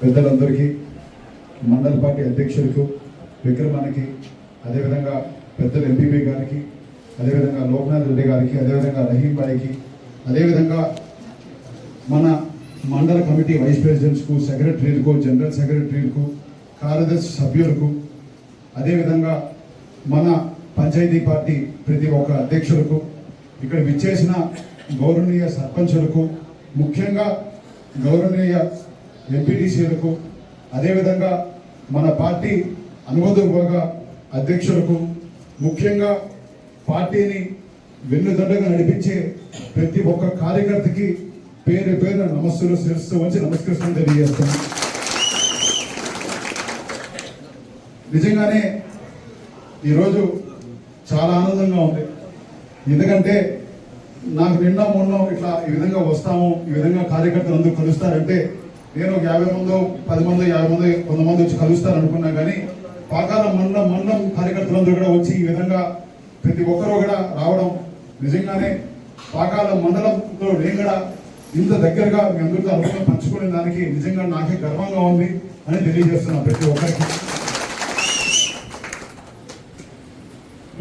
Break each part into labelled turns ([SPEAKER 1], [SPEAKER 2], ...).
[SPEAKER 1] పెద్దలందరికీ మండల పార్టీ అధ్యక్షులకు విక్రమానికి అదేవిధంగా పెద్దలు ఎంపీపీ గారికి అదేవిధంగా లోక్నాథ్ రెడ్డి గారికి అదేవిధంగా రహీం బాయికి అదేవిధంగా మన మండల కమిటీ వైస్ ప్రెసిడెంట్స్కు సెక్రటరీలకు జనరల్ సెక్రటరీలకు కార్యదర్శి సభ్యులకు అదేవిధంగా మన పంచాయతీ పార్టీ ప్రతి ఒక్క అధ్యక్షులకు ఇక్కడ విచ్చేసిన గౌరవనీయ సర్పంచులకు ముఖ్యంగా గౌరవనీయ ఎంపీటీసీలకు అదేవిధంగా మన పార్టీ అనుబంధ విభాగ అధ్యక్షులకు ముఖ్యంగా పార్టీని వెన్నుదండగా నడిపించే ప్రతి ఒక్క కార్యకర్తకి పేరు పేరు నమస్సులు శిరస్సు వచ్చి నమస్కరిస్తాను తెలియజేస్తాను. నిజంగానే ఈరోజు చాలా ఆనందంగా ఉంది. ఎందుకంటే నాకు నిన్న మొన్న ఇట్లా ఈ విధంగా వస్తాము ఈ విధంగా కార్యకర్తలు అందరూ కలుస్తారంటే నేను ఒక యాభై మందో పది మంది యాభై మంది కొంతమంది వచ్చి కలుస్తారు అనుకున్నా కానీ పాకాల మండలం మండలం కార్యకర్తలందరూ కూడా వచ్చి ఈ విధంగా ప్రతి ఒక్కరూ కూడా రావడం నిజంగానే పాకాల మండలంతో నేను కూడా ఇంత దగ్గరగా మీ అందరితో అనుభవం పంచుకునే దానికి నిజంగా నాకే గర్వంగా ఉంది అని తెలియజేస్తున్నా ప్రతి ఒక్కరికి.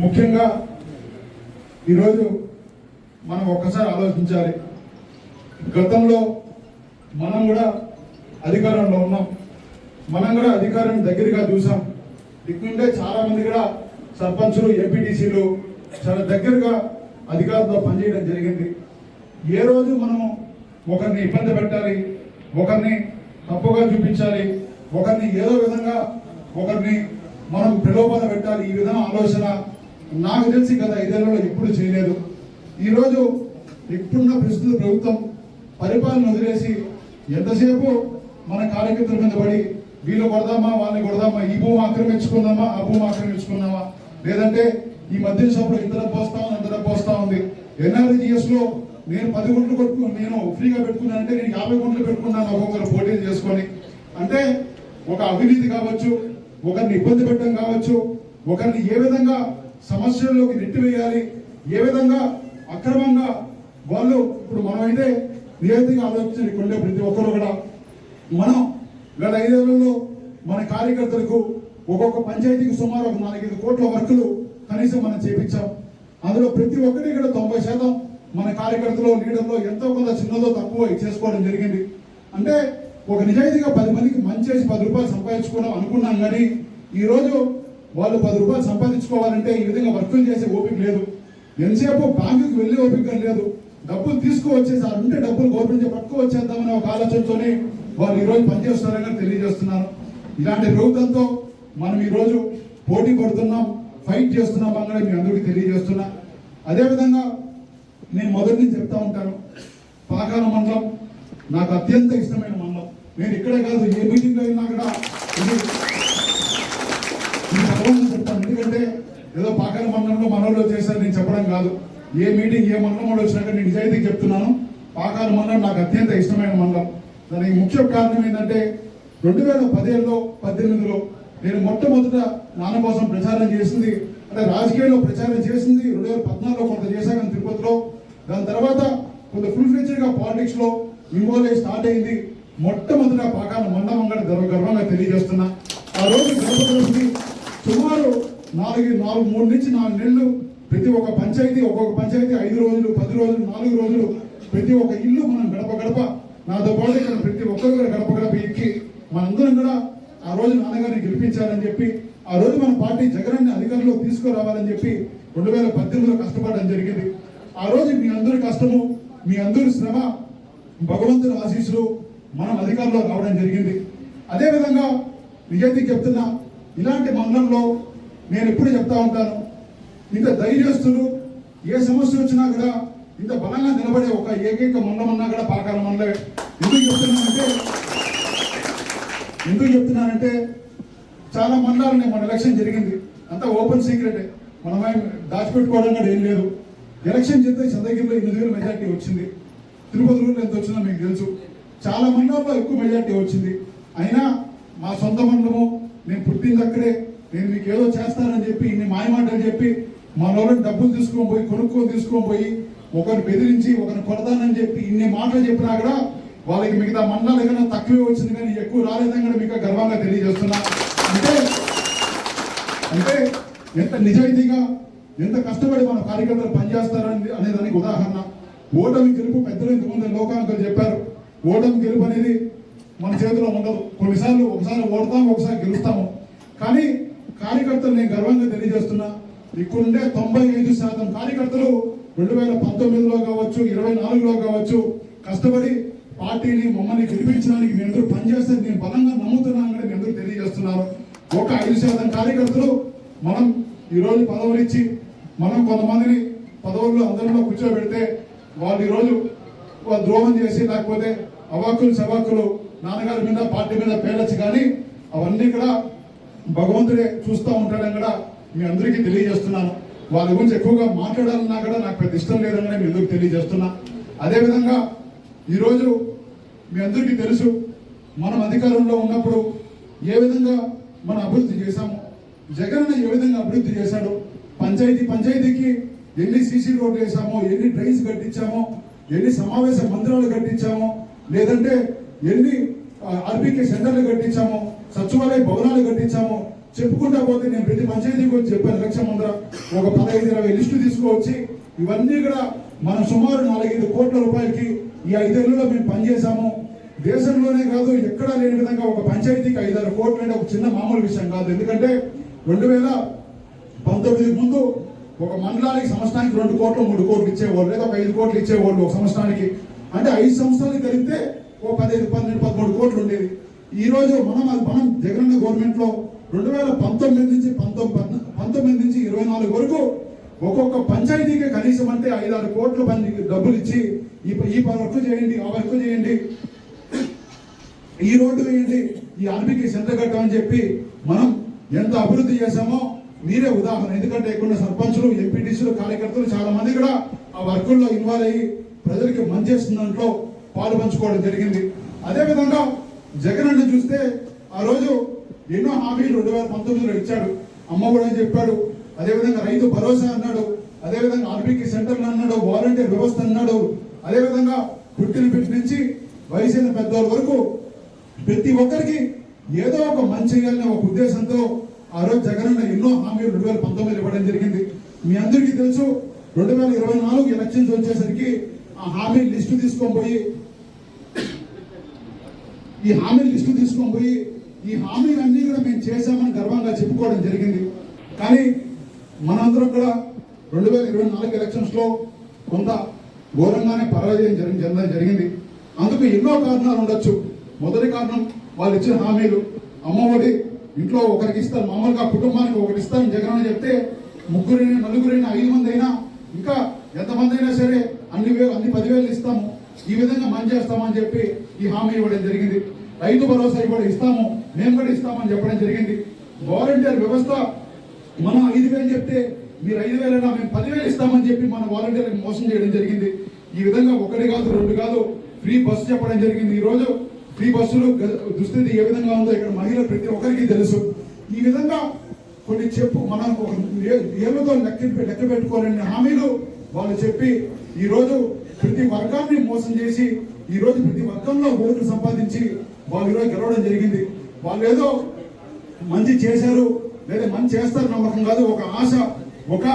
[SPEAKER 1] ముఖ్యంగా ఈరోజు మనం ఒక్కసారి ఆలోచించాలి. గతంలో మనం కూడా అధికారంలో ఉన్నాం. మనం కూడా అధికారం దగ్గరగా చూసాం. ఇక్కడుండే చాలా మంది కూడా సర్పంచులు ఎంపీటీసీలు చాలా దగ్గరగా అధికారంతో పనిచేయడం జరిగింది. ఏ రోజు మనము ఒకరిని ఇబ్బంది పెట్టాలి ఒకరిని తప్పుగా చూపించాలి ఒకరిని ఏదో విధంగా ఒకరిని మనం ప్రలోభన పెట్టాలి ఈ విధంగా ఆలోచన నాకు తెలిసి గత ఐదేళ్ళలో ఎప్పుడు చేయలేదు. ఈరోజు ఇప్పుడున్న ప్రస్తుత ప్రభుత్వం పరిపాలన వదిలేసి ఎంతసేపు మన కార్యకర్తల మీద పడి వీళ్ళు కొడదామా వాళ్ళని కొడదామా ఈ భూమి ఆక్రమించుకుందామా ఆ భూమి ఆక్రమించుకుందామా? లేదంటే ఈ మధ్య సభలో ఇంత డబ్బు వస్తా ఉంది ఇంత డబ్బు వస్తా ఉంది. ఎన్ఆర్జిఎస్లో నేను పది గుంటలు కొట్టుకు నేను ఫ్రీగా పెట్టుకున్నానంటే నేను యాభై గుంటలు పెట్టుకున్నాను ఒక్కొక్కరు పోటీలు చేసుకొని. అంటే ఒక అవినీతి కావచ్చు ఒకరిని ఇబ్బంది పెట్టడం కావచ్చు ఒకరిని ఏ విధంగా సమస్యల్లోకి నెట్టివేయాలి ఏ విధంగా అక్రమంగా వాళ్ళు ఇప్పుడు మనమైతే నిజంగా ఆలోచించి కొండే ప్రతి ఒక్కరు కూడా మనం గత ఐదేళ్ళలో మన కార్యకర్తలకు ఒక్కొక్క పంచాయతీకి సుమారు ఒక నాలుగైదు కోట్ల వర్కులు కనీసం మనం చేపించాం. అందులో ప్రతి ఒక్కటి కూడా తొంభై శాతం మన కార్యకర్తలు లీడర్లో ఎంతో కొంత చిన్నదో తక్కువ చేసుకోవడం జరిగింది. అంటే ఒక నిజాయితీగా పది మందికి మంచి చేసి పది రూపాయలు సంపాదించుకోవడం అనుకున్నాం కానీ ఈరోజు వాళ్ళు పది రూపాయలు సంపాదించుకోవాలంటే ఈ విధంగా వర్కులు చేసే ఓపిక లేదు. ఎంతసేపు బ్యాంకుకి వెళ్ళే ఓపిక లేదు. డబ్బులు తీసుకువచ్చేసి ఉంటే డబ్బులు గవర్నమెంట్ నుంచి పట్టుకువచ్చేద్దామనే ఒక ఆలోచనతోనే వాళ్ళు ఈరోజు రోజు పనిచేస్తున్నారని తెలియజేస్తున్నాను ఇలాంటి ప్రభుత్వంతో మనం ఈరోజు పోటీ పడుతున్నాం ఫైట్ చేస్తున్నాం అని మీ అందరికీ తెలియజేస్తున్నా. అదేవిధంగా నేను మొదటి నుంచి చెప్తా ఉంటాను. పాకాల మండలం నాకు అత్యంత ఇష్టమైన మండలం. నేను ఇక్కడే కాదు ఏ మీటింగ్లో అయినా కూడా ఇది చెప్తాను. ఎందుకంటే ఏదో పాకాల మండలంలో మనోళ్ళు చేశారు నేను చెప్పడం కాదు. ఏ మీటింగ్ ఏ మండలంలో వచ్చినాక నేను నిజాయితీ చెప్తున్నాను. పాకాల మండలం నాకు అత్యంత ఇష్టమైన మండలం. దానికి ముఖ్య కారణం ఏంటంటే రెండు వేల పదిహేనులో పద్దెనిమిదిలో నేను మొట్టమొదట నాన్న కోసం ప్రచారం చేసింది అంటే రాజకీయాల్లో ప్రచారం చేసింది రెండు వేల పద్నాలుగులో కొంత చేశాను తిరుపతిలో. దాని తర్వాత కొంత ఫుల్ ఫ్లెడ్జ్డ్ పాలిటిక్స్లో పాలిటిక్స్ ఇన్వాల్వ్ అయ్యి స్టార్ట్ అయింది. మొట్టమొదట పాకాల మండలం కూడా గర్వ గర్వంగా తెలియజేస్తున్నా. ఆ రోజు గణపతి సుమారు నాలుగు నాలుగు మూడు నుంచి నాలుగు నెలలు ప్రతి ఒక్క పంచాయతీ ఒక్కొక్క పంచాయతీ ఐదు రోజులు పది రోజులు నాలుగు రోజులు ప్రతి ఒక్క ఇల్లు మనం గడప గడప నాతో పాటు ఇక్కడ ప్రతి ఒక్కరు కూడా గడప గడప ఎక్కి మనందరం కూడా ఆ రోజు నాన్నగారిని గెలిపించాలని చెప్పి ఆ రోజు మన పార్టీ జగనాన్ని అధికారంలో తీసుకురావాలని చెప్పి రెండు వేల పద్దెనిమిదిలో కష్టపడడం జరిగింది. ఆ రోజు మీ అందరి కష్టము మీ అందరి శ్రమ భగవంతుని ఆశీస్సులు మనం అధికారంలో రావడం జరిగింది. అదేవిధంగా నిజాయితీ చెప్తున్నా ఇలాంటి మండలంలో నేను ఎప్పుడు చెప్తా ఉంటాను ఇంత ధైర్యస్తులు ఏ సమస్య వచ్చినా కూడా ఇంత బలంగా నిలబడే ఒక ఏకైక మండమన్నా కూడా పాకాల మండలే ఎందుకు చెప్తున్నానంటే ఎందుకు చెప్తున్నానంటే చాలా మండలాలు మన ఎలక్షన్ జరిగింది. అంతా ఓపెన్ సీక్రెటే. మనమేం దాచిపెట్టుకోవడం కూడా ఏం లేదు. ఎలక్షన్ చేస్తే చంద్రగిరిలో ఎనిమిది వేల మెజార్టీ వచ్చింది. తిరుపతి తిరుపతిలో ఎంత వచ్చిందో మీకు తెలుసు. చాలా మండలాల్లో ఎక్కువ మెజార్టీ వచ్చింది. అయినా మా సొంత మండలము నేను పుట్టింది అక్కడే. నేను మీకు ఏదో చేస్తానని చెప్పి ఇన్ని మాయమాటలు చెప్పి మన డబ్బులు తీసుకొని పోయి కొనుక్కొని తీసుకొని పోయి ఒకరిని బెదిరించి ఒకరిని కొడతానని చెప్పి ఇన్ని మాటలు చెప్పినా కూడా వాళ్ళకి మిగతా మండలాలు ఏదైనా తక్కువే వచ్చింది కానీ ఎక్కువ రాలేదని కూడా మీకు గర్వంగా తెలియజేస్తున్నా. అంటే అంటే ఎంత నిజాయితీగా ఎంత కష్టపడి మన కార్యకర్తలు పనిచేస్తారని అనే దానికి ఉదాహరణ. ఓటమి గెలుపు పెద్దలు ఇంతకుముందు లోకాంకులు చెప్పారు. ఓటమి గెలుపు అనేది మన చేతిలో ఉండదు. కొన్నిసార్లు ఒకసారి ఓడతాము ఒకసారి గెలుస్తాము. కానీ కార్యకర్తలు నేను గర్వంగా తెలియజేస్తున్నా. ఇక్కడుండే తొంభై ఐదు శాతం కార్యకర్తలు రెండు వేల పంతొమ్మిదిలో కావచ్చు ఇరవై నాలుగులో కావచ్చు కష్టపడి పార్టీని మమ్మల్ని గెలిపించడానికి మీ అందరూ పనిచేస్తే నేను బలంగా నమ్ముతున్నాను అని మీ అందరూ తెలియజేస్తున్నారు. ఒక ఐదు శాతం కార్యకర్తలు మనం ఈరోజు పదవులు ఇచ్చి మనం కొంతమందిని పదవుల్లో అందరిలో కూర్చోబెడితే వాళ్ళు ఈరోజు ద్రోహం చేసి లేకపోతే అవాక్కులు సవాకులు నాన్నగారి మీద పార్టీ మీద పేలొచ్చు కానీ అవన్నీ కూడా భగవంతుడే చూస్తూ ఉంటాడని కూడా మీ అందరికీ తెలియజేస్తున్నాను. వాళ్ళ గురించి ఎక్కువగా మాట్లాడాలన్నా కూడా నాకు పెద్ద ఇష్టం లేదని కూడా మీ తెలియజేస్తున్నా. అదేవిధంగా ఈరోజు మీ అందరికీ తెలుసు మనం అధికారంలో ఉన్నప్పుడు ఏ విధంగా మనం అభివృద్ధి చేశాము జగన్ ఏ విధంగా అభివృద్ధి చేశాడు పంచాయతీ పంచాయతీకి ఎన్ని సీసీ రోడ్లు వేసామో ఎన్ని డ్రైన్స్ కట్టించామో ఎన్ని సమావేశ మందిరాలు కట్టించామో లేదంటే ఎన్ని ఆర్బీకే సెంటర్లు కట్టించామో సచివాలయ భవనాలు కట్టించామో చెప్పుకుంటా పోతే నేను ప్రతి పంచాయతీకి వచ్చి చెప్పాను లక్ష ముందర ఒక పదహైదు ఇరవై లిస్టు తీసుకువచ్చి. ఇవన్నీ కూడా మనం సుమారు నాలుగైదు కోట్ల రూపాయలకి ఈ ఐదేళ్ళలో మేము పనిచేశాము. దేశంలోనే కాదు ఎక్కడా లేని విధంగా ఒక పంచాయతీకి ఐదారు కోట్లు అంటే ఒక చిన్న మామూలు విషయం కాదు. ఎందుకంటే రెండు వేల పంతొమ్మిది ముందు ఒక మండలానికి సంవత్సరానికి రెండు కోట్లు మూడు కోట్లు ఇచ్చేవాళ్ళు లేదా ఒక ఐదు కోట్లు ఇచ్చేవాళ్ళు ఒక సంవత్సరానికి. అంటే ఐదు సంవత్సరాలు కలిపితే ఒక పదిహేను పన్నెండు పదమూడు కోట్లు ఉండేది. ఈరోజు మనం అది మనం జగనన్న గవర్నమెంట్లో రెండు వేల పంతొమ్మిది నుంచి పంతొమ్మిది పంతొమ్మిది నుంచి ఇరవై నాలుగు వరకు ఒక్కొక్క పంచాయతీకి కనీసం అంటే ఐదారు కోట్ల మంది డబ్బులు ఇచ్చి ఈ ఈ వర్క్ చేయండి ఆ వర్క్ చేయండి. ఈ రోడ్డు వేయండి ఈ అరబికి సెంటర్ కట్టమని చెప్పి మనం ఎంత అభివృద్ధి చేశామో మీరే ఉదాహరణ. ఎందుకంటే ఇక్కడ సర్పంచులు ఎంపీటీసీలు కార్యకర్తలు చాలా మంది కూడా ఆ వర్కుల్లో ఇన్వాల్వ్ అయ్యి ప్రజలకి మంచి చేస్తున్న దాంట్లో పాలు పంచుకోవడం జరిగింది. అదేవిధంగా జగన్ అన్న చూస్తే ఆ రోజు ఎన్నో హామీలు రెండు వేల పంతొమ్మిదిలో ఇచ్చాడు. అమ్మ కూడా చెప్పాడు. అదేవిధంగా రైతు భరోసా అన్నాడు. అదేవిధంగా ఆర్బీకి సెంటర్లు అన్నాడు. వాలంటీర్ వ్యవస్థ అన్నాడు. అదేవిధంగా పుట్టిన బిడ్డ నుంచి వయసైన పెద్దవాళ్ళ వరకు ప్రతి ఒక్కరికి ఏదో ఒక మంచి చేయాలనే ఒక ఉద్దేశంతో ఆ రోజు జగనన్న ఎన్నో హామీలు రెండు వేల పంతొమ్మిది ఇవ్వడం జరిగింది. మీ అందరికీ తెలుసు రెండు వేల ఇరవై నాలుగు ఎలక్షన్స్ వచ్చేసరికి ఆ హామీ లిస్టు తీసుకొని పోయి ఈ హామీ లిస్టు తీసుకొని పోయి ఈ హామీలన్నీ కూడా మేము చేశామని గర్వంగా చెప్పుకోవడం జరిగింది. కానీ మనందరం కూడా రెండు వేల ఇరవై నాలుగు ఎలక్షన్స్లో కొంత ఘోరంగానే పరాజయం జరిగి జరగడం జరిగింది. అందుకు ఎన్నో కారణాలు ఉండొచ్చు. మొదటి కారణం వాళ్ళు ఇచ్చిన హామీలు. అమ్మఒడి ఇంట్లో ఒకరికి ఇస్తారు మామూలుగా కుటుంబానికి ఒకటి ఇస్తారని జగన్ అని చెప్తే ముగ్గురైనా నలుగురైనా ఐదు మంది అయినా ఇంకా ఎంతమంది అయినా సరే అన్ని వేలు అన్ని పదివేలు ఇస్తాము. ఈ విధంగా మంచి చేస్తామని చెప్పి ఈ హామీ ఇవ్వడం జరిగింది. రైతు భరోసా కూడా ఇస్తాము. మేము కూడా ఇస్తామని చెప్పడం జరిగింది. వాలంటీర్ వ్యవస్థ మనం ఐదు వేలు చెప్తే మీరు ఐదు వేలైనా మేము పదివేలు ఇస్తామని చెప్పి మన వాలంటీర్లకు మోసం చేయడం జరిగింది. ఈ విధంగా ఒకటి కాదు రెండు కాదు ఫ్రీ బస్సు చెప్పడం జరిగింది. ఈరోజు ఫ్రీ బస్సులు దుస్థితి ఏ విధంగా ఉందో ఇక్కడ మహిళలు ప్రతి ఒక్కరికి తెలుసు. ఈ విధంగా కొన్ని చెప్పు మనం ఒక ఏళ్ళతో లెక్క లెక్క పెట్టుకోవాలని హామీలు వాళ్ళు చెప్పి ఈరోజు ప్రతి వర్గాన్ని మోసం చేసి ఈరోజు ప్రతి వర్గంలో ఓట్లు సంపాదించి వాళ్ళు ఈరోజు గెలవడం జరిగింది. వాళ్ళు ఏదో మంచి చేశారు లేదా మంచి చేస్తారు నమ్మకం కాదు ఒక ఆశ ఒక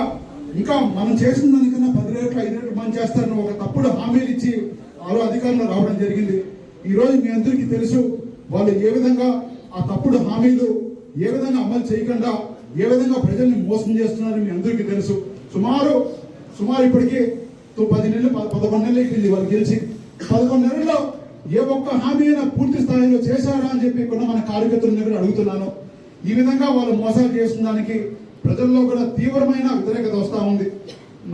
[SPEAKER 1] ఇంకా మనం చేసిన దానికన్నా పది రేట్లు ఐదు రేట్లు మంచి చేస్తారని ఒక తప్పుడు హామీలు ఇచ్చి ఆరో అధికారంలో రావడం జరిగింది. ఈరోజు మీ అందరికీ తెలుసు వాళ్ళు ఏ విధంగా ఆ తప్పుడు హామీలు ఏ విధంగా అమలు చేయకుండా ఏ విధంగా ప్రజల్ని మోసం చేస్తున్నారని మీ అందరికీ తెలుసు. సుమారు సుమారు ఇప్పటికీ పది నెలలు పదకొండు నెలలు అయిపోయింది వాళ్ళు గెలిచి. పదకొండు నెలల్లో ఏ ఒక్క హామీ అయినా పూర్తి స్థాయిలో చెప్పి కూడా మన కార్యకర్తల దగ్గర అడుగుతున్నాను. ఈ విధంగా వాళ్ళు మోసాలు చేసిన దానికి ప్రజల్లో కూడా తీవ్రమైన వ్యతిరేకత వస్తూ ఉంది.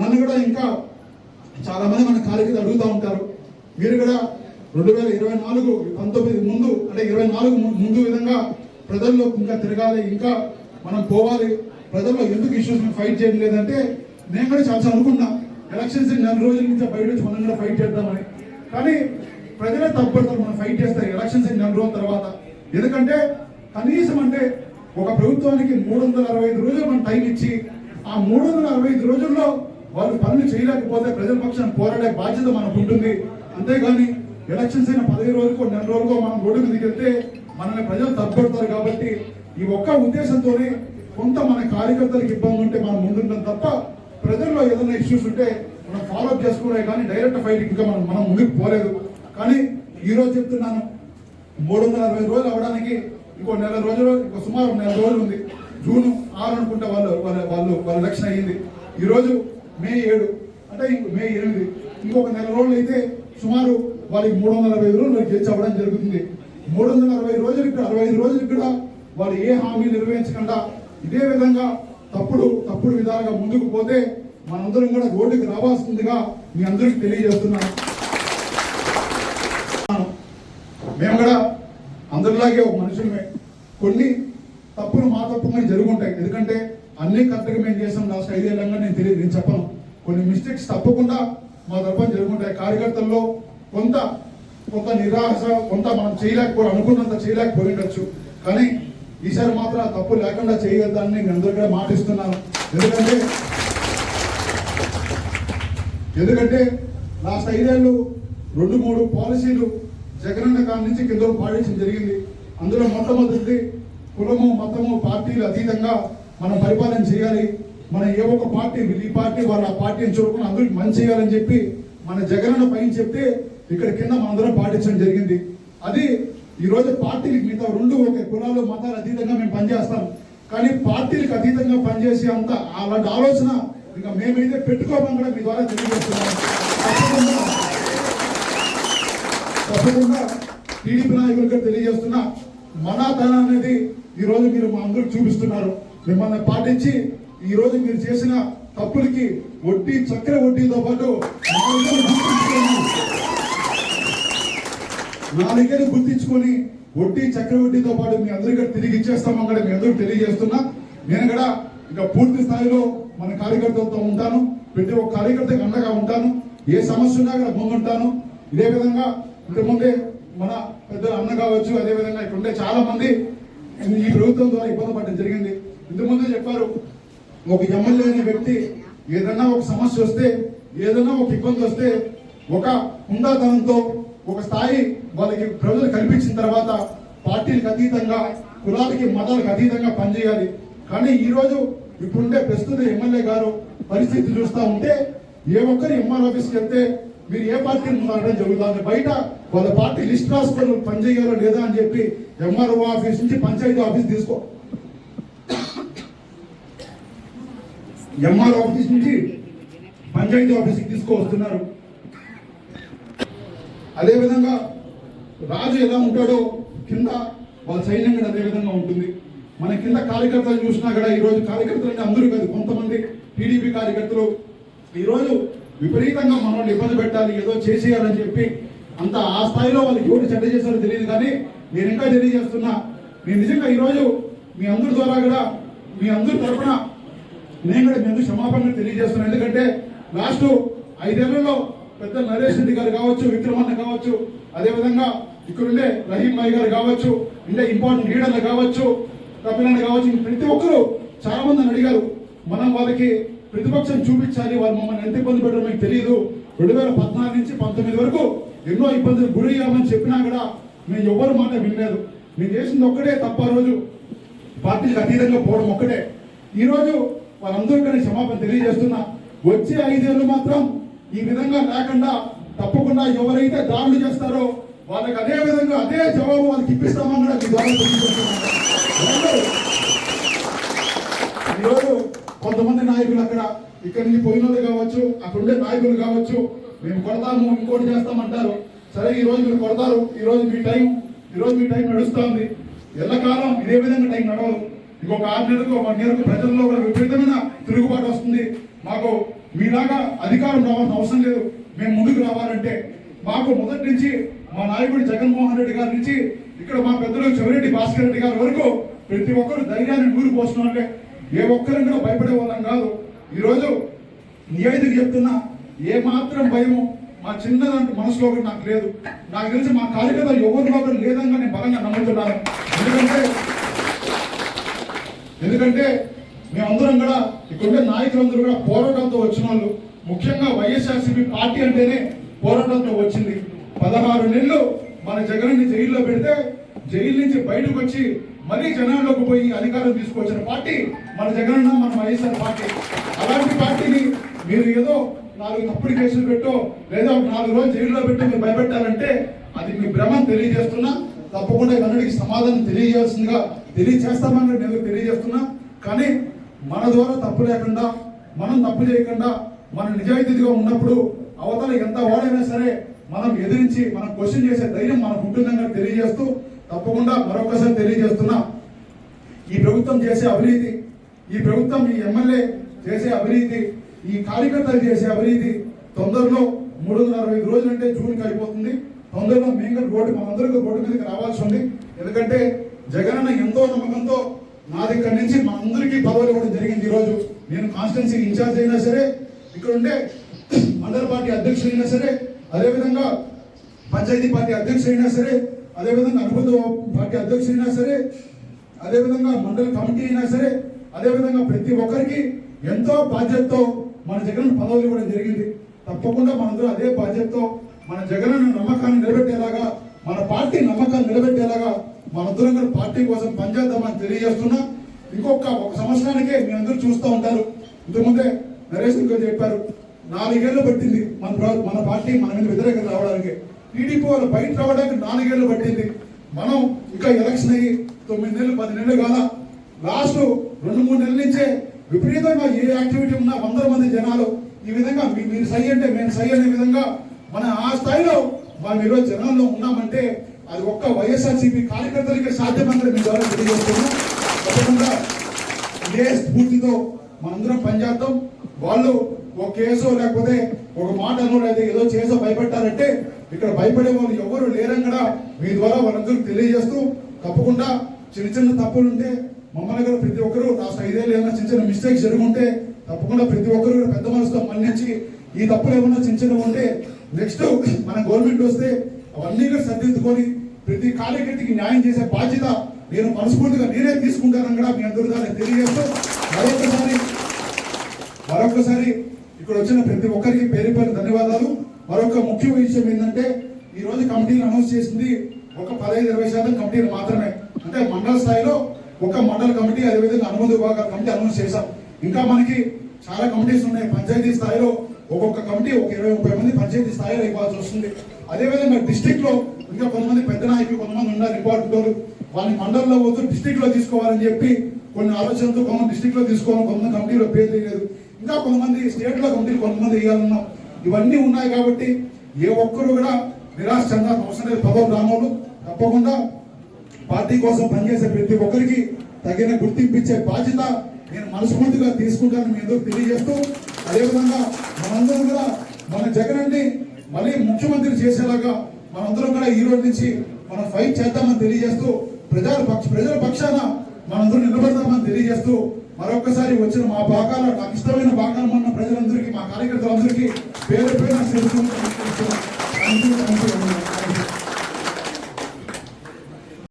[SPEAKER 1] నన్ను కూడా ఇంకా చాలామంది మన కార్యకర్తలు అడుగుతూ ఉంటారు. మీరు కూడా రెండు వేల ఇరవై నాలుగు పంతొమ్మిది ముందు అంటే ఇరవై నాలుగు ముందు విధంగా ప్రజల్లో ఇంకా తిరగాలి ఇంకా మనం పోవాలి. ప్రజల్లో ఎందుకు ఇష్యూస్ ఫైట్ చేయడం లేదంటే నేను కూడా చాలా అనుకున్నా ఎలక్షన్స్ నెల రోజుల నుంచి బయట వచ్చి మనం కూడా ఫైట్ చేద్దామని. కానీ ప్రజలే తప్పడతారు మనం ఫైట్ చేస్తారు ఎలక్షన్స్ నెల రోజుల తర్వాత. ఎందుకంటే కనీసం అంటే ఒక ప్రభుత్వానికి మూడు వందల అరవై ఐదు రోజులు మనం టైం ఇచ్చి ఆ మూడు వందల అరవై ఐదు రోజుల్లో వాళ్ళు పనులు చేయలేకపోతే ప్రజల పక్షాన్ని పోరాడే బాధ్యత మనకు ఉంటుంది. అంతేగాని ఎలక్షన్స్ అయిన పదిహేను రోజులకో నెల రోజులకో మనం రోడ్డు మీదకి వెళ్తే మనల్ని ప్రజలు తప్పుపడతారు కాబట్టి ఈ ఒక్క ఉద్దేశంతోనే కొంత మన కార్యకర్తలకు ఇబ్బంది ఉంటే మనం ముందుంటాం తప్ప ప్రజల్లో ఏదైనా ఇష్యూస్ ఉంటే మనం ఫాలోఅప్ చేసుకునే కానీ డైరెక్ట్ ఫైట్ ఇంకా మనం మనం ముందుకు పోలేదు. కానీ ఈరోజు చెప్తున్నాను మూడు వందల అరవై రోజులు అవడానికి ఇంకో నెల రోజులు ఇంకో సుమారు నెల రోజులు ఉంది. జూన్ ఆరు అనుకుంటే వాళ్ళు వాళ్ళ వాళ్ళు వాళ్ళ ఎలక్షన్ అయ్యింది. ఈరోజు మే ఏడు అంటే ఇంకో మే ఎనిమిది. ఇంకొక నెల రోజులు అయితే సుమారు వాళ్ళకి మూడు వందల అరవై రోజులు గెలిచి అవ్వడం జరుగుతుంది. మూడు వందల అరవై రోజులు ఇక్కడ అరవై ఐదు రోజులు ఇక్కడ వాళ్ళు ఏ హామీ నిర్వహించకుండా ఇదే విధంగా తప్పుడు తప్పుడు విధాలుగా ముందుకు పోతే మనందరం కూడా రోడ్డుకి రావాల్సిందిగా మీ అందరికీ తెలియజేస్తున్నాను. మేము కూడా అందరిలాగే ఒక మనుషులమే. కొన్ని తప్పులు మా తప్పుగా జరుగుంటాయి. ఎందుకంటే అన్ని కరెక్ట్గా మేము చేసాం. లాస్ట్ ఐదేళ్ళంగా నేను తెలియదు నేను చెప్పను. కొన్ని మిస్టేక్స్ తప్పకుండా మా తప్ప జరుగుంటాయి. కార్యకర్తల్లో కొంత కొంత నిరాశ కొంత మనం చేయలేకపోయి అనుకున్నంత చేయలేకపోయి ఉండొచ్చు. కానీ ఈసారి మాత్రం ఆ తప్పు లేకుండా చేయగలుగుతానని నేను అందరికీ మాటిస్తున్నాను. ఎందుకంటే ఎందుకంటే లాస్ట్ ఐదేళ్ళు రెండు మూడు పాలసీలు జగనన్న కాడ నుంచి కింద పాటించడం జరిగింది. అందులో మొట్టమొదటిది కులము మతము పార్టీలు అతీతంగా మనం పరిపాలన చేయాలి. మన ఏ ఒక్క పార్టీ ఈ పార్టీ వాళ్ళు ఆ పార్టీని చూడకుండా అందరికి మంచి చేయాలని చెప్పి మన జగనన్న పైన చెప్తే ఇక్కడ కింద మనందరం పాటించడం జరిగింది. అది ఈరోజు పార్టీలకు మిగతా రెండు ఒక కులాలు మతాలు అతీతంగా మేము పనిచేస్తాం. కానీ పార్టీలకు అతీతంగా పనిచేసే అంత అలాంటి ఆలోచన ఇంకా మేమైతే పెట్టుకోమని కూడా మీ ద్వారా తెలియజేస్తున్నాం. తప్పకుండా టీడీపీ నాయకులకు తెలియజేస్తున్నా మనాతనం అనేది ఈ రోజు మీరు మా అందరూ చూపిస్తున్నారు. మిమ్మల్ని పాటించి ఈరోజు మీరు చేసిన తప్పులకి వడ్డీ చక్ర వడ్డీతో పాటు నా దగ్గర గుర్తించుకొని వడ్డీ చక్ర వడ్డీతో పాటు మీ అందరికీ తిరిగి ఇచ్చేస్తామని కూడా మీ అందరూ తెలియజేస్తున్నా. నేను కూడా ఇంకా పూర్తి స్థాయిలో మన కార్యకర్తలతో ఉంటాను. ప్రతి ఒక్క కార్యకర్తకి అండగా ఉంటాను. ఏ సమస్య ఉన్నా కూడా ముందుంటాను. ఇదే విధంగా ఇంతకుముందే మన పెద్ద అన్న కావచ్చు అదే విధంగా ఇక్కడ ఉండే చాలా మంది ఈ ప్రభుత్వం ద్వారా ఇబ్బంది పడడం జరిగింది. ఇంతకుముందు చెప్పారు ఒక ఎమ్మెల్యే అనే వ్యక్తి ఏదన్నా ఒక సమస్య వస్తే ఏదన్నా ఒక ఇబ్బంది వస్తే ఒక హుందాతనంతో ఒక స్థాయి వాళ్ళకి ప్రజలు కల్పించిన తర్వాత పార్టీలకు అతీతంగా కులాలకి మతాలకు అతీతంగా పనిచేయాలి. కానీ ఈరోజు ఇప్పుడుండే ప్రస్తుత ఎమ్మెల్యే గారు పరిస్థితి చూస్తూ ఉంటే ఏ ఒక్కరు ఎంఆర్ ఆఫీస్కి వెళ్తే మీరు ఏ పార్టీని మారడం జరుగుతుంది. బయట వాళ్ళ పార్టీ లిస్ట్ రాసుకొని పనిచేయాలో లేదా అని చెప్పి ఎంఆర్ఓ ఆఫీస్ నుంచి పంచాయతీ ఆఫీస్ తీసుకో. ఎంఆర్ ఆఫీస్ నుంచి పంచాయతీ ఆఫీస్కి తీసుకువస్తున్నారు. అదేవిధంగా రాజు ఎలా ఉంటాడో కింద వాళ్ళ సైన్యం కూడా అదే విధంగా ఉంటుంది. మన కింద కార్యకర్తలు చూసినా కూడా ఈ రోజు కార్యకర్తలు అంటే అందరూ కాదు కొంతమంది టీడీపీ కార్యకర్తలు. ఈరోజు విపరీతంగా మనల్ని ఇబ్బంది పెట్టాలి ఏదో చేసేయాలని చెప్పి అంత ఆ స్థాయిలో వాళ్ళు ఎవరు చెడ్డ చేశారో తెలియదు కానీ నేను ఇంకా తెలియజేస్తున్నా. నేను నిజంగా ఈరోజు మీ అందరి ద్వారా కూడా మీ అందరి తరపున నేను కూడా మీ అందరూ క్షమాపణ తెలియజేస్తున్నాను ఎందుకంటే లాస్ట్ ఐదేళ్ళలో పెద్ద నరేష్ రెడ్డి గారు కావచ్చు విక్రమన్న కావచ్చు అదేవిధంగా ఇక్కడుండే రహీం భాయ్ గారు కావచ్చు ఇండే ఇంపార్టెంట్ లీడర్లు కావచ్చు కపిలన్న కావచ్చు ప్రతి ఒక్కరు చాలా మంది అడిగారు. మనం వాళ్ళకి ప్రతిపక్షం చూపించాలి వాళ్ళు మమ్మల్ని ఎంత ఇబ్బంది పెట్టడం మీకు తెలియదు రెండు వేల పద్నాలుగు నుంచి పంతొమ్మిది వరకు ఎన్నో ఇబ్బందులు గురయ్యామని చెప్పినా కూడా మేము ఎవరు మాట వినలేదు. మేము చేసింది ఒక్కటే తప్ప ఆ రోజు పార్టీలకు అతీతంగా పోవడం ఒక్కటే. ఈరోజు వాళ్ళందరూ వాళ్ళందరికీ క్షమాపణ తెలియజేస్తున్నా. వచ్చే ఐదేళ్ళు మాత్రం ఈ విధంగా లేకుండా తప్పకుండా ఎవరైతే దాడులు చేస్తారో వాళ్ళకి అదే విధంగా అదే జవాబు వాళ్ళకి ఇప్పిస్తామని కూడా మీ ద్వారా తెలియజేస్తున్నాను. కొంతమంది నాయకులు అక్కడ ఇక్కడి నుంచి పోయినోళ్ళు కావచ్చు అక్కడ ఉండే నాయకులు కావచ్చు మేము కొడతాము ఇంకోటి చేస్తామంటారు. సరే ఈ రోజు మీరు కొడతారు ఈ రోజు మీ టైం ఈ రోజు మీ టైం నడుస్తుంది ఎల్లకాలం ఇదే విధంగా టైం నడవదు. ఇంకొక ఆరు నెలలకు ఒక నెలకు ప్రజల్లో కూడా విపరీతమైన తిరుగుబాటు వస్తుంది. మాకు మీలాగా అధికారం రావాల్సిన అవసరం లేదు. మేము ముందుకు రావాలంటే మాకు మొదటి నుంచి మా నాయకుడు జగన్మోహన్ రెడ్డి గారి నుంచి ఇక్కడ మా పెద్దలు చెవిరెడ్డి భాస్కర్ రెడ్డి గారి వరకు ప్రతి ఒక్కరు ధైర్యాన్ని నూరు పోస్తున్నారంటే ఏ ఒక్కరం కూడా భయపడే వాళ్ళం కాదు. ఈరోజు నివేదిక చెప్తున్నా ఏ మాత్రం భయము మా చిన్నదంటూ మనసులో ఒకటి నాకు లేదు. నాకు తెలిసి మా కార్యకర్త ఎవరిలో ఒకరు లేదని నేను బలంగా నమ్ముతున్నాను. ఎందుకంటే ఎందుకంటే మేమందరం కూడా ఇక్కడుండే నాయకులందరూ కూడా పోరాటంతో వచ్చిన వాళ్ళు. ముఖ్యంగా వైఎస్ఆర్సీపీ పార్టీ అంటేనే పోరాటంతో వచ్చింది. పదహారు నెలలు మన జగన్ని జైల్లో పెడితే జైలు నుంచి బయటకు వచ్చి మరీ జనాల్లోకి పోయి అధికారం తీసుకొచ్చిన పార్టీ మన జగనన్న మన వైఎస్ఆర్ పార్టీ. అలాంటి పార్టీని మీరు ఏదో నాలుగు తప్పుడు కేసులు పెట్టో లేదా ఒక నాలుగు రోజులు జైల్లో పెట్టి మీరు భయపెట్టాలంటే అది మీ భ్రమం తెలియజేస్తున్నా. తప్పకుండా ఇవన్నిటికి సమాధానం తెలియజేయాల్సిందిగా తెలియజేస్తామని నేను తెలియజేస్తున్నా. కానీ మన ద్వారా తప్పు లేకుండా మనం తప్పు చేయకుండా మన నిజాయితీగా ఉన్నప్పుడు అవతల ఎంత వాడైనా సరే మనం ఎదిరించి మనం క్వశ్చన్ చేసే ధైర్యం మనకు ఉంటుందని తెలియజేస్తూ తప్పకుండా మరొకసారి తెలియజేస్తున్నా. ఈ ప్రభుత్వం చేసే అవినీతి ఈ ప్రభుత్వం ఈ ఎమ్మెల్యే చేసే అవినీతి ఈ కార్యకర్తలు చేసే అవినీతి తొందరలో మూడు వందల అరవై ఐదు రోజులు అంటే జూన్కి అయిపోతుంది. తొందరలో మేము కూడా రోడ్డు మనందరికీ రోడ్డు మీదకి రావాల్సి ఉంది. ఎందుకంటే జగనన్న ఎంతో నమ్మకంతో నా దగ్గర నుంచి అందరికీ పదవులు ఇవ్వడం జరిగింది ఈరోజు. నేను కాన్స్టిట్యున్సీ ఇన్ఛార్జ్ అయినా సరే ఇక్కడ ఉండే మండల పార్టీ అధ్యక్షుడైనా సరే అదేవిధంగా పంచాయతీ పార్టీ అధ్యక్షుడైనా సరే అదేవిధంగా అనుబంధ పార్టీ అయినా సరే అదేవిధంగా మండల కమిటీ అయినా సరే అదేవిధంగా ప్రతి ఒక్కరికి ఎంతో బాధ్యతతో మన జగన్ పదవులు ఇవ్వడం జరిగింది. తప్పకుండా మనందరూ అదే బాధ్యతతో మన జగన్ నమ్మకాన్ని నిలబెట్టేలాగా మన పార్టీ నమ్మకాన్ని నిలబెట్టేలాగా మనందరం కూడా పార్టీ కోసం పనిచేద్దామని తెలియజేస్తున్నా. ఇంకొక ఒక సంవత్సరానికే మీ అందరూ చూస్తూ ఉంటారు. ఇంతకుముందే నరేష్ గారు చెప్పారు నాలుగేళ్ళు పట్టింది మన మన పార్టీ మన మీద వ్యతిరేకత రావడానికి. టీడీపీ వాళ్ళు బయట రావడానికి నాలుగేళ్ళు పట్టింది. మనం ఇంకా ఎలక్షన్ అయ్యి తొమ్మిది నెలలు పది నెలలు కాల లాస్ట్ రెండు మూడు నెలల నుంచే విపరీతంగా ఏ యాక్టివిటీ ఉన్నా వందల మంది జనాలు ఈ విధంగా మీరు సై అంటే మేము సై అనే విధంగా మన ఆ స్థాయిలో మనం ఈరోజు జనాల్లో ఉన్నామంటే అది ఒక్క వైఎస్ఆర్సీపీ కార్యకర్తలకే సాధ్యమందని మీ ద్వారా తెలియజేస్తున్నాం. తప్పకుండా ఇదే స్ఫూర్తితో మనందరం పనిచేద్దాం వాళ్ళు ఒక కేసో లేకపోతే ఒక మాట అనో లేదా ఏదో చేసో భయపెట్టారంటే ఇక్కడ భయపడే వాళ్ళు ఎవరు లేరంగా మీ ద్వారా వాళ్ళందరూ తెలియజేస్తూ తప్పకుండా చిన్న చిన్న తప్పులు ఉంటే మమ్మల్ని కూడా ప్రతి ఒక్కరు లాస్ట్ ఐదేళ్ళు ఏమైనా చిన్న చిన్న మిస్టేక్స్ జరుగుంటే తప్పకుండా ప్రతి ఒక్కరు పెద్ద మనసుతో మన్నించి ఈ తప్పులు ఏమన్నా చిన్న చిన్న ఉంటే నెక్స్ట్ మన గవర్నమెంట్ వస్తే అవన్నీ కూడా సర్దిద్దుకొని ప్రతి కార్యకర్తకి న్యాయం చేసే బాధ్యత నేను మనస్ఫూర్తిగా నేనే తీసుకుంటానని కూడా మీ అందరూ దాన్ని తెలియజేస్తూ మరొకసారి మరొకసారి ఇక్కడ వచ్చిన ప్రతి ఒక్కరికి పేరు పేరు ధన్యవాదాలు. మరొక ముఖ్య విషయం ఏంటంటే ఈ రోజు కమిటీని అనౌన్స్ చేసింది ఒక పదహైదు ఇరవై శాతం కమిటీలు మాత్రమే. అంటే మండల స్థాయిలో ఒక మండల కమిటీ అదేవిధంగా అనుమతి విభాగాల కమిటీ అనౌన్స్ చేశాం. ఇంకా మనకి చాలా కమిటీస్ ఉన్నాయి. పంచాయతీ స్థాయిలో ఒక్కొక్క కమిటీ ఒక ఇరవై ముప్పై మంది పంచాయతీ స్థాయిలో ఇవ్వాల్సి వస్తుంది. అదేవిధంగా డిస్టిక్లో ఇంకా కొంతమంది పెద్ద నాయకులు కొంతమంది ఉన్నారు రిపోర్టర్లు వాళ్ళని మండలంలో పోతూ డిస్టిక్లో తీసుకోవాలని చెప్పి కొన్ని ఆలోచనలతో కొంతమంది డిస్టిక్లో తీసుకోవాలి కొంతమంది కమిటీలో పేరు తెలియదు ఇంకా కొంతమంది స్టేట్లో కమిటీలు కొంతమంది వేయాలన్నాం ఇవన్నీ ఉన్నాయి కాబట్టి ఏ ఒక్కరు కూడా నిరాశ చెందాల్సిన అవసరం లేదు. పదవ గ్రామంలో తప్పకుండా పార్టీ కోసం పనిచేసే ప్రతి ఒక్కరికి తగిన గుర్తింపు ఇచ్చే బాధ్యత నేను మనస్ఫూర్తిగా తీసుకుంటానని మీ అందరూ తెలియజేస్తూ అదేవిధంగా మనందరం కూడా మన జగన్ అండి మళ్ళీ ముఖ్యమంత్రి చేసేలాగా మనందరం కూడా ఈ రోజు నుంచి మనం ఫైట్ చేద్దామని తెలియజేస్తూ ప్రజల పక్ష ప్రజల పక్షాన మనందరం నిలబడదామని తెలియజేస్తూ మరొకసారి వచ్చిన మా భాగాల నాకు ఇష్టమైన భాగాలు మన కార్యకర్తలందరికీ పేరు పేరు శిల్పం